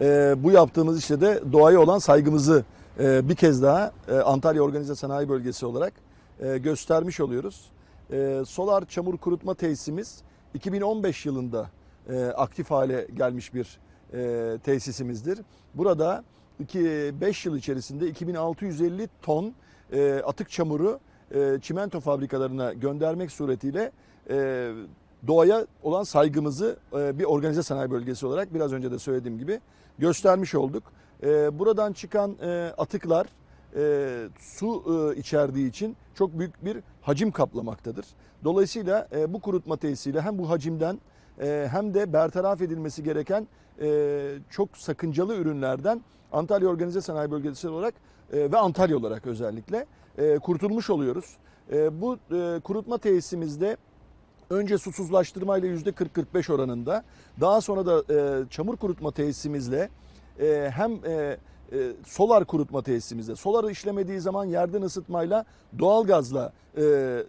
e, bu yaptığımız işte de doğaya olan saygımızı e, bir kez daha e, Antalya Organize Sanayi Bölgesi olarak e, göstermiş oluyoruz. E, Solar çamur kurutma tesisimiz 2015 yılında e, aktif hale gelmiş bir e, tesisimizdir. Burada 5 yıl içerisinde 2650 ton e, atık çamuru e, çimento fabrikalarına göndermek suretiyle e, doğaya olan saygımızı e, bir organize sanayi bölgesi olarak biraz önce de söylediğim gibi göstermiş olduk. E, buradan çıkan e, atıklar su içerdiği için çok büyük bir hacim kaplamaktadır. Dolayısıyla bu kurutma tesisiyle hem bu hacimden hem de bertaraf edilmesi gereken çok sakıncalı ürünlerden Antalya Organize Sanayi Bölgesi olarak ve Antalya olarak özellikle kurtulmuş oluyoruz. Bu kurutma tesisimizde önce susuzlaştırmayla %40-45 oranında. Daha sonra da e, çamur kurutma tesisimizle e, hem e, e, solar kurutma tesisimizde soları işlemediği zaman yerden ısıtmayla doğalgazla e,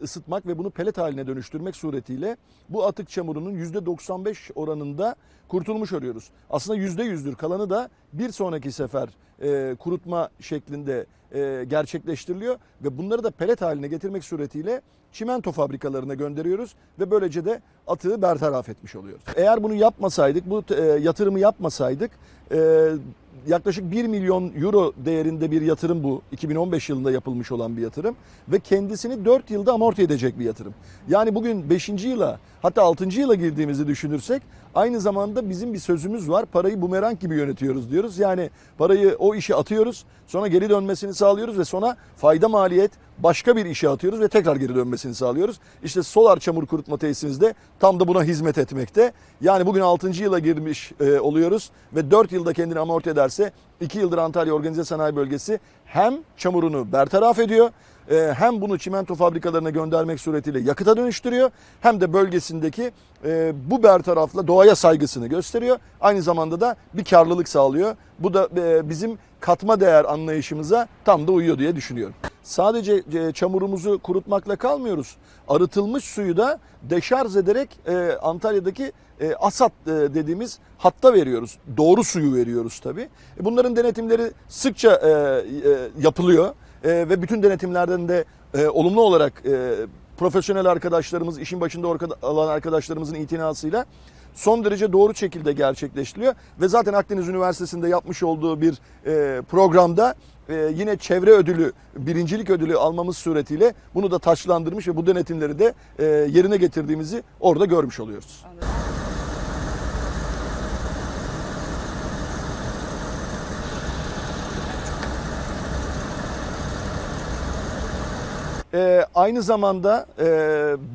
ısıtmak ve bunu pelet haline dönüştürmek suretiyle bu atık çamurunun %95 oranında kurtulmuş oluyoruz. Aslında %100'dür kalanı da bir sonraki sefer e, kurutma şeklinde e, gerçekleştiriliyor ve bunları da pelet haline getirmek suretiyle çimento fabrikalarına gönderiyoruz ve böylece de atığı bertaraf etmiş oluyoruz. Eğer bunu yapmasaydık, bu e, yatırımı yapmasaydık e, yaklaşık 1 milyon euro değerinde bir yatırım bu. 2015 yılında yapılmış olan bir yatırım ve kendisini 4 yılda amorti edecek bir yatırım. Yani bugün 5. yıla hatta 6. yıla girdiğimizi düşünürsek aynı zamanda bizim bir sözümüz var. Parayı bumerang gibi yönetiyoruz diyoruz. Yani parayı o işe atıyoruz sonra geri dönmesini sağlıyoruz ve sonra fayda maliyet başka bir işe atıyoruz ve tekrar geri dönmesini sağlıyoruz. İşte solar çamur kurutma tesisimizde tam da buna hizmet etmekte. Yani bugün 6. yıla girmiş e, oluyoruz ve 4 yılda kendini amorti ederse 2 yıldır Antalya Organize Sanayi Bölgesi hem çamurunu bertaraf ediyor e, hem bunu çimento fabrikalarına göndermek suretiyle yakıta dönüştürüyor hem de bölgesindeki e, bu bertarafla doğaya saygısını gösteriyor. Aynı zamanda da bir karlılık sağlıyor. Bu da e, bizim katma değer anlayışımıza tam da uyuyor diye düşünüyorum. Sadece e, çamurumuzu kurutmakla kalmıyoruz. Arıtılmış suyu da deşarj ederek e, Antalya'daki ASAT dediğimiz hatta veriyoruz. Doğru suyu veriyoruz tabii. Bunların denetimleri sıkça yapılıyor e, ve bütün denetimlerden de e, olumlu olarak e, profesyonel arkadaşlarımız, işin başında olan arkadaşlarımızın itinasıyla son derece doğru şekilde gerçekleştiriliyor. Ve zaten Akdeniz Üniversitesi'nde yapmış olduğu bir e, programda e, yine çevre ödülü, birincilik ödülü almamız suretiyle bunu da taçlandırmış ve bu denetimleri de e, yerine getirdiğimizi orada görmüş oluyoruz. Ee, aynı zamanda e,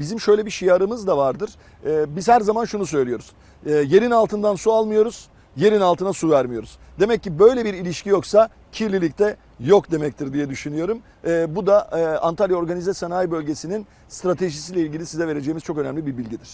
bizim şöyle bir şiarımız da vardır. Ee, biz her zaman şunu söylüyoruz. Ee, yerin altından su almıyoruz, yerin altına su vermiyoruz. Demek ki böyle bir ilişki yoksa kirlilik de yok demektir diye düşünüyorum. Ee, bu da e, Antalya Organize Sanayi Bölgesi'nin stratejisiyle ilgili size vereceğimiz çok önemli bir bilgidir.